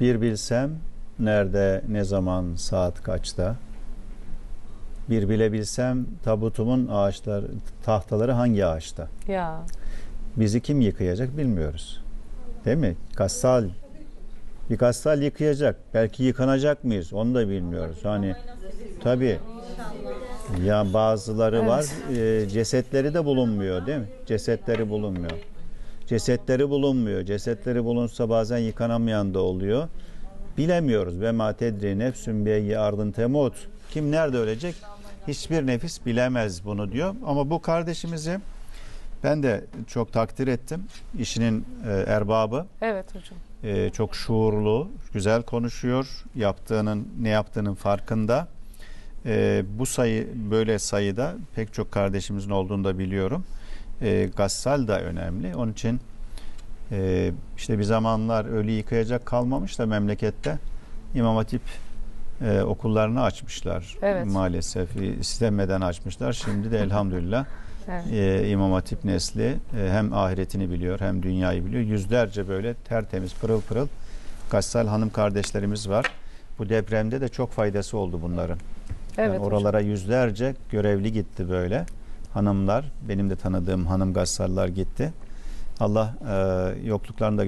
Bir bilsem nerede, ne zaman, saat kaçta. Bir bilebilsem tabutumun ağaçlar, tahtaları hangi ağaçta. Ya Bizi kim yıkayacak bilmiyoruz. Değil mi? Gassal. Bir gassal yıkayacak. Belki yıkanacak mıyız? Onu da bilmiyoruz. Hani tabii. Ya bazıları var. e, cesetleri de bulunmuyor değil mi? Cesetleri bulunmuyor. Cesetleri bulunmuyor. Cesetleri bulunsa bazen yıkanamayan da oluyor. Bilemiyoruz. Ve ma tedri nefsün bi ardın temut. Kim nerede ölecek? Hiçbir nefis bilemez bunu diyor. Ama bu kardeşimizi ben de çok takdir ettim. İşinin e, erbabı. evet hocam. E, çok şuurlu, güzel konuşuyor. Yaptığının, ne yaptığının farkında. E, bu sayı böyle sayıda pek çok kardeşimizin olduğunu da biliyorum. E, gassal da önemli. Onun için e, işte bir zamanlar ölü yıkayacak kalmamış da memlekette İmam Hatip e, okullarını açmışlar. Evet. Maalesef e, istemeden açmışlar. Şimdi de elhamdülillah Evet. e, İmam Hatip nesli e, hem ahiretini biliyor hem dünyayı biliyor. Yüzlerce böyle tertemiz pırıl pırıl Gassal hanım kardeşlerimiz var. Bu depremde de çok faydası oldu bunların. Evet Yani hocam. oralara yüzlerce görevli gitti böyle. Hanımlar, benim de tanıdığım hanım gassallar gitti. Allah e, yokluklarını da